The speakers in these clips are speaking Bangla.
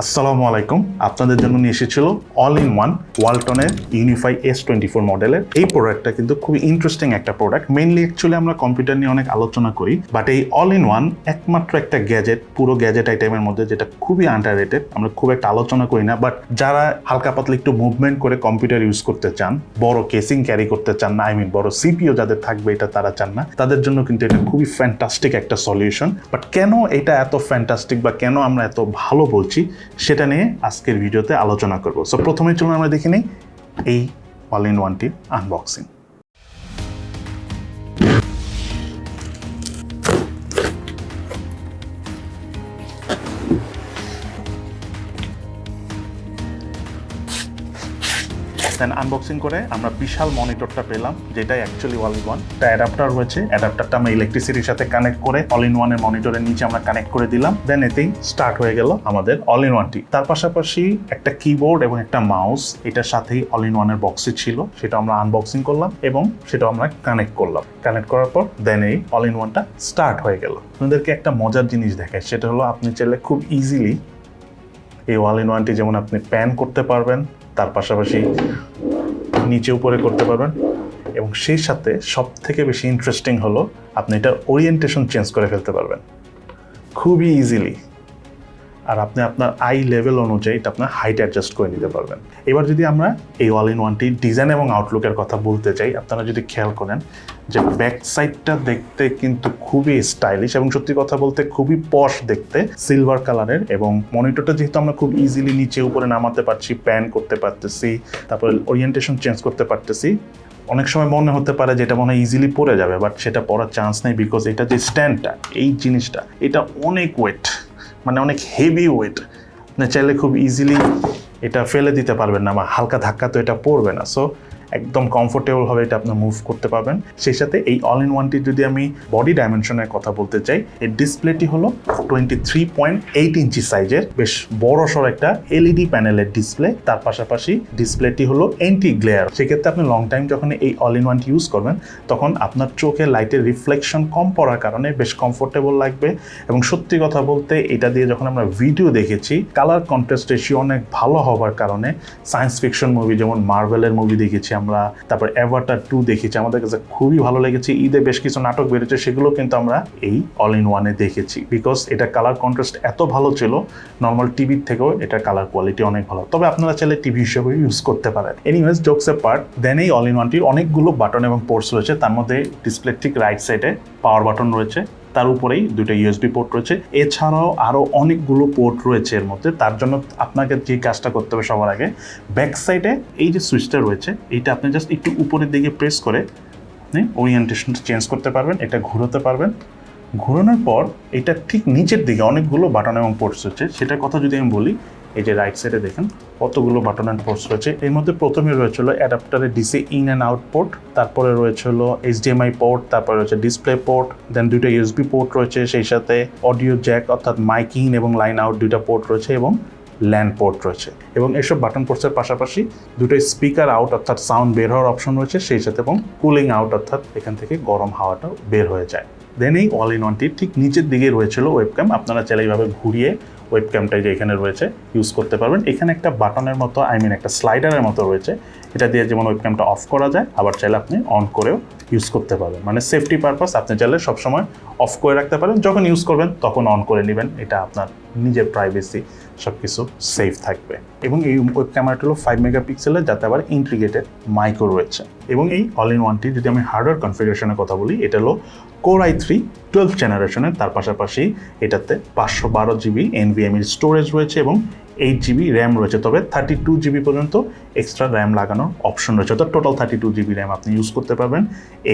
আসসালামু আলাইকুম। আপনাদের জন্য নিয়ে এসেছিল অল ইন ওয়ান ওয়ালটনের ইউনিফাই এস টোয়েন্টি ফোর মডেলের এই প্রোডাক্টটা কিন্তু খুবই ইন্টারেস্টিং একটা প্রোডাক্ট মেইনলি অ্যাকচুয়ালি আমরা কম্পিউটার নিয়ে অনেক আলোচনা করি বাট এই অল ইন ওয়ান একমাত্র একটা গ্যাজেট পুরো গ্যাজেট আইটেমের মধ্যে যেটা খুবই আন্ডার রেটেড আমরা খুব একটা আলোচনা করি না বাট যারা হালকা পাতলা একটু মুভমেন্ট করে কম্পিউটার ইউজ করতে চান, বড় কেসিং ক্যারি করতে চান না আই মিন বড় সিপিও যাদের থাকবে এটা তারা চান না, তাদের জন্য কিন্তু এটা খুবই ফ্যান্টাস্টিক একটা সলিউশন বাট কেন এটা এত ফ্যান্টাস্টিক বা কেন আমরা এত ভালো বলছি? সেটা নিয়ে আজকের ভিডিওতে আলোচনা করব। সো প্রথমে চলুন আমরা দেখে নিই এই অল ইন ওয়ানটির আনবক্সিং দেন আনবক্সিং করে আমরা বিশাল মনিটরটা পেলাম যেটা অ্যাকচুয়ালি অল ইন ওয়ান একটা অ্যাডাপ্টার রয়েছে অ্যাডাপ্টারটা আমরা ইলেকট্রিসিটির সাথে কানেক্ট করে অল ইন ওয়ানের মনিটরের নিচে আমরা কানেক্ট করে দিলাম। দেন এতেই স্টার্ট হয়ে গেল আমাদের অল ইন ওয়ানটি তার পাশাপাশি একটা কিবোর্ড এবং একটা মাউস এটার সাথেই অল ইন ওয়ানের বক্সে ছিল, সেটা আমরা আনবক্সিং করলাম এবং সেটা আমরা কানেক্ট করলাম। কানেক্ট করার পর দেন এই অল ইন ওয়ানটা স্টার্ট হয়ে গেল। আপনাদেরকে একটা মজার জিনিস দেখায় সেটা হলো আপনি চাইলে খুব ইজিলি এই অল ইন ওয়ানটি যেমন আপনি প্যান করতে পারবেন, তার পাশাপাশি নিচে উপরে করতে পারবেন। এবং সেই সাথে সব থেকে বেশি ইন্টারেস্টিং হলো, আপনি এটার ওরিয়েন্টেশন চেঞ্জ করে ফেলতে পারবেন। খুবই ইজিলি আর আপনি আপনার আই লেভেল অনুযায়ী আপনার হাইট অ্যাডজাস্ট করে নিতে পারবেন। এবার যদি আমরা এই অল ইন ওয়ানটি ডিজাইন এবং আউটলুকের কথা বলতে চাই, আপনারা যদি খেয়াল করেন যে ব্যাক সাইডটা দেখতে কিন্তু খুবই স্টাইলিশ এবং সত্যি কথা বলতে খুবই পশ দেখতে সিলভার কালারের এবং মনিটরটা যেহেতু আমরা খুব ইজিলি নিচে উপরে নামাতে পারছি প্যান করতে পারতেছি, তারপরে ওরিয়েন্টেশন চেঞ্জ করতে পারতেছি, অনেক সময় মনে হতে পারে যে এটা মনে হয় ইজিলি পড়ে যাবে বাট সেটা পড়ার চান্স নেই বিকজ এটা যে স্ট্যান্ডটা এই জিনিসটা, এটা অনেক ওয়েট মানে অনেক হেভি ওয়েট আপনি চাইলে খুব ইজিলি এটা ফেলে দিতে পারবেন না বা হালকা ধাক্কা তো এটা পড়বে না। সো একদম কমফোর্টেবলভাবে এটা আপনি মুভ করতে পারবেন। সেই সাথে এই অল ইন ওয়ানটি যদি আমি বডি ডাইমেনশনের কথা বলতে চাই, এর ডিসপ্লেটি হলো twenty three point eight inch সাইজের বেশ বড় সড় একটা এলইডি প্যানেলের ডিসপ্লে তার পাশাপাশি ডিসপ্লেটি হলো এন্টি গ্লেয়ার সেক্ষেত্রে আপনি লং টাইম যখন এই অল ইন ওয়ানটি ইউজ করবেন, তখন আপনার চোখে লাইটের রিফ্লেকশন কম পড়ার কারণে বেশ কমফোর্টেবল লাগবে। এবং সত্যি কথা বলতে, এটা দিয়ে যখন আমরা ভিডিও দেখেছি কালার কন্ট্রাস্ট রেশিও অনেক ভালো হওয়ার কারণে সায়েন্স ফিকশন মুভি যেমন মার্ভেলের মুভি দেখেছি আমরা, তারপর অ্যাভাটার টু দেখেছি, আমাদের কাছে খুবই ভালো লেগেছে, ঈদে বেশ কিছু নাটক বেরোচ্ছে সেগুলো কিন্তু আমরা এই অল ইন ওয়ানে দেখেছি। বিকজ এটা কালার কন্ট্রাস্ট এত ভালো ছিল নর্মাল টিভির থেকেও এটার কালার কোয়ালিটি অনেক ভালো। তবে আপনারা চাইলে টিভি হিসেবে ইউজ করতে পারেন। Anyways jokes a part then এই অল ইন ওয়ানটির অনেকগুলো বাটন এবং পোর্টস রয়েছে, তার মধ্যে ডিসপ্লে ঠিক রাইট সাইডে পাওয়ার বাটন রয়েছে তার উপরেই দুটো ইউএসবি পোর্ট রয়েছে। এছাড়াও আরও অনেকগুলো পোর্ট রয়েছে এর মধ্যে। তার জন্য আপনাকে যে কাজটা করতে হবে সবার আগে ব্যাক সাইডে এই যে সুইচটা রয়েছে, এইটা আপনি জাস্ট একটু উপরের দিকে প্রেস করে আপনি ওরিয়েন্টেশনটা চেঞ্জ করতে পারবেন, এটা ঘুরোতে পারবেন। ঘুরানোর পর এটা ঠিক নিচের দিকে অনেকগুলো বাটন এবং পোর্টস হচ্ছে সেটার কথা যদি আমি বলি এই যে রাইট সাইডে দেখেন, কতগুলো বাটন অ্যান্ড পোর্টস রয়েছে। এর মধ্যে প্রথমে রয়েছে হলো অ্যাডাপ্টারের DC in and out port তারপরে রয়েছে হলো এইচডিএমআই পোর্ট তারপরে রয়েছে ডিসপ্লে পোর্ট দেন দুইটা ইউএসবি পোর্ট রয়েছে, সেই সাথে অডিও জ্যাক অর্থাৎ মাইক ইন এবং লাইন আউট দুইটা পোর্ট রয়েছে এবং ল্যান্ড পোর্ট রয়েছে। এবং এসব বাটন পোর্টসের পাশাপাশি দুটো স্পিকার আউট অর্থাৎ সাউন্ড বের হওয়ার অপশন রয়েছে, সেই সাথে এবং কুলিং আউট অর্থাৎ এখান থেকে গরম হাওয়াটাও বের হয়ে যায়। দেন এই অল ইন ওয়ানটির ঠিক নিচের দিকে রয়েছিল ওয়েবক্যাম আপনারা চাইলে এইভাবে ঘুরিয়ে ওয়েবক্যামটা যে এখানে রয়েছে ইউজ করতে পারবেন। এখানে একটা বাটনের মতো আই মিন একটা স্লাইডারের মতো রয়েছে। এটা দিয়ে যেমন ওয়েব ক্যামটা অফ করা যায়, আবার চাইলে আপনি অন করেও ইউজ করতে পারবেন। মানে সেফটি পারপাস আপনি চাইলে সবসময় অফ করে রাখতে পারেন। যখন ইউজ করবেন, তখন অন করে নেবেন। এটা আপনার নিজের প্রাইভেসি সব কিছু সেফ থাকবে। এবং এই ওয়েব ক্যামেরাটা হলো ফাইভ মেগাপিক্সেলের যাতে আবার ইন্টিগ্রেটেড মাইক্রো রয়েছে। এবং এই অল ইন ওয়ানটি যদি আমি হার্ডওয়্যার কনফিগারেশনের কথা বলি, এটা হলো কোর আই থ্রি টুয়েলভ জেনারেশনের তার পাশাপাশি এটাতে পাঁচশো বারো জিবি এনভিএমির স্টোরেজ রয়েছে এবং এইট জিবি র্যাম রয়েছে। তবে থার্টি টু জিবি পর্যন্ত এক্সট্রা র্যাম লাগানোর অপশন রয়েছে। অর্থাৎ total thirty two GB RAM আপনি ইউজ করতে পারবেন।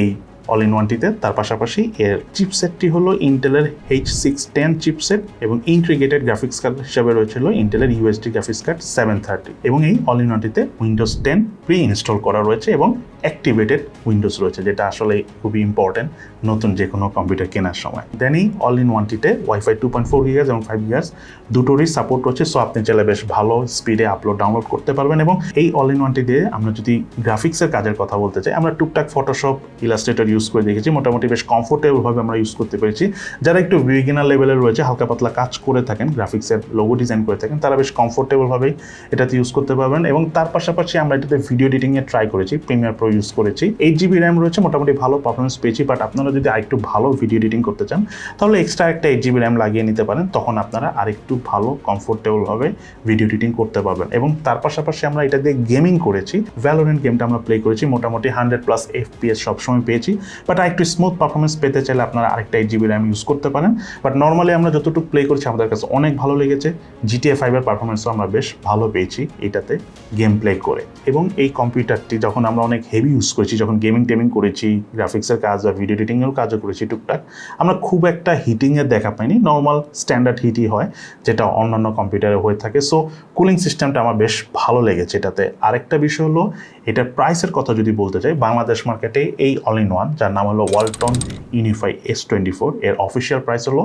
এই অল ইন ওয়ানটিতে তার পাশাপাশি এর চিপসেটটি হলো ইন্টেলের এইচ সিক্স টেন চিপসেট এবং ইন্টিগ্রেটেড গ্রাফিক্স কার্ড হিসাবে রয়েছিল ইন্টেলের UHD graphics card seven thirty এবং এই অল ইন ওয়ানটিতে উইন্ডোজ টেন প্রি ইনস্টল করা রয়েছে এবং অ্যাক্টিভেটেড উইন্ডোজ রয়েছে, যেটা আসলে খুবই ইম্পর্টেন্ট নতুন যে কোনো কম্পিউটার কেনার সময়। দেনই অল ইন ওয়ানটিতে ওয়াইফাই টু পয়েন্ট ফোর গিগার্স এবং ফাইভ গিগার্স দুটোরই সাপোর্ট রয়েছে সো আপনি চাইলে বেশ ভালো স্পিডে আপলোড ডাউনলোড করতে পারবেন এবং এই অল ইন ওয়ানটি দিয়ে আমরা যদি গ্রাফিক্সের কাজের কথা বলতে চাই, আমরা টুকটাক ফটোশপ ইলাস্ট্রেটর ইউজ করে দেখেছি, মোটামুটি বেশ কমফোর্টেবলভাবে আমরা ইউজ করতে পেরেছি। যারা একটু বিগিনার লেভেলের রয়েছে, হালকা পাতলা কাজ করে থাকেন গ্রাফিক্সের লোগো ডিজাইন করে থাকেন, তারা বেশ কমফোর্টেবলভাবেই এটাতে ইউজ করতে পারবেন এবং তার পাশাপাশি আমরা এটাতে ভিডিও এডিটিংয়ে ট্রাই করেছি প্রিমিয়ার প্রো ইউজ করেছি। এইট জিবি র্যাম রয়েছে, মোটামুটি ভালো পারফরমেন্স পেয়েছি বাট আপনারা যদি আরেকটু ভালো ভিডিও এডিটিং করতে চান, তাহলে এক্সট্রা একটা এইট জিবি র্যাম লাগিয়ে নিতে পারেন, তখন আপনারা আরেকটু ভালো কমফোর্টেবলভাবে ভিডিও এডিটিং করতে পারবেন। এবং তার পাশাপাশি আমরা এটা দিয়ে গেমিং করেছি ভ্যালোরেন্ট গেমটা আমরা প্লে করেছি, মোটামুটি হান্ড্রেড প্লাস এফ এফপিএস সবসময় পেয়েছি বাট আরেকটু স্মুথ পারফরমেন্স পেতে চাইলে আপনারা আরেকটা এইট জিবি র্যাম ইউজ করতে পারেন। বাট নর্মালি আমরা যতটুকু প্লে করেছি, আমাদের কাছে অনেক ভালো লেগেছে জিটিএ ফাইভের পারফরমেন্সও আমরা বেশ ভালো পেয়েছি, এটাতে গেম প্লে করে। এবং এই কম্পিউটারটি যখন আমরা অনেক হেভি ইউজ করেছি, যখন গেমিং টেমিং করেছি গ্রাফিক্সের কাজ বা ভিডিও এডিটিংয়েরও কাজও করেছি টুকটাক, আমরা খুব একটা হিটিংয়ের দেখা পাইনি নর্মাল স্ট্যান্ডার্ড হিটই হয়, যেটা অন্যান্য কম্পিউটারে হয়ে থাকে। সো কুলিং সিস্টেমটা আমার বেশ ভালো লেগেছে এটাতে। আরেকটা বিষয় হলো, এটার প্রাইসের কথা যদি বলতে চাই, বাংলাদেশ মার্কেটে এই অল ইন ওয়ান যার নাম হলো Walton Unify S twenty four এর অফিসিয়াল প্রাইস হলো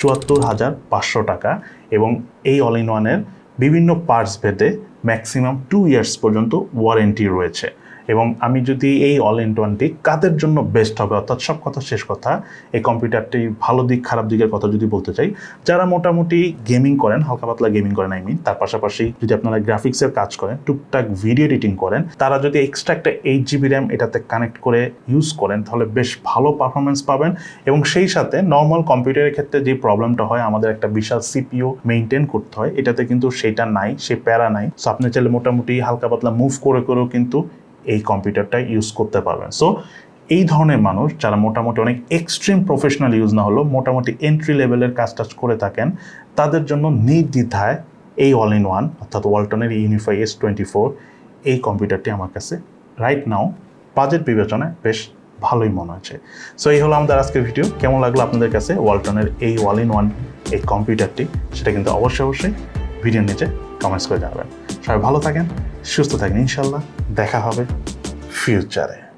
চুয়াত্তর হাজার পাঁচশো টাকা এবং এই অল ইন ওয়ানের বিভিন্ন পার্টস ভেদে ম্যাক্সিমাম টু ইয়ার্স পর্যন্ত ওয়ারেন্টি রয়েছে। এবং আমি যদি এই অল ইন ওয়ানটি কাদের জন্য বেস্ট হবে? অর্থাৎ সব কথা শেষ কথা। এই কম্পিউটারটি ভালো দিক, খারাপ দিকের কথা যদি বলতে চাই, যারা মোটামুটি গেমিং করেন, হালকা পাতলা গেমিং করেন আই মিন তার পাশাপাশি যদি আপনারা গ্রাফিক্সের কাজ করেন, টুকটাক ভিডিও এডিটিং করেন, তারা যদি এক্সট্রা একটা এইট জিবি র্যাম এটাতে কানেক্ট করে ইউজ করেন, তাহলে বেশ ভালো পারফরমেন্স পাবেন। এবং সেই সাথে নর্মাল কম্পিউটারের ক্ষেত্রে যে প্রবলেমটা হয়, আমাদের একটা বিশাল সিপিও মেনটেন করতে হয়। এটাতে কিন্তু সেটা নাই, সে প্যারা নাই। সো আপনি চাইলে মোটামুটি হালকা পাতলা মুভ করে করেও কিন্তু এই কম্পিউটারটা ইউজ করতে পারবেন। সো এই ধরনের মানুষ যারা মোটামুটি অনেক এক্সট্রিম প্রফেশনাল ইউজ না হলেও মোটামুটি এন্ট্রি লেভেলের কাজ টাজ করে থাকেন, তাদের জন্য নির্দ্বিধায় এই অল ইন ওয়ান অর্থাৎ ওয়ালটনের ইউনিফাই এস টোয়েন্টি ফোর এই কম্পিউটারটি আমার কাছে রাইট নাও বাজেট বিবেচনায় বেশ ভালোই মনে হচ্ছে। সো এই হলো আমাদের আজকের ভিডিও কেমন লাগল আপনাদের কাছে ওয়ালটনের এই অল ইন ওয়ান এই কম্পিউটারটি? সেটা কিন্তু অবশ্যই অবশ্যই ভিডিওর নিচে কমেন্টস করে জানাবেন। সবাই ভালো থাকেন সুস্থ থাকেন ইনশাল্লাহ। দেখা হবে ফিউচারে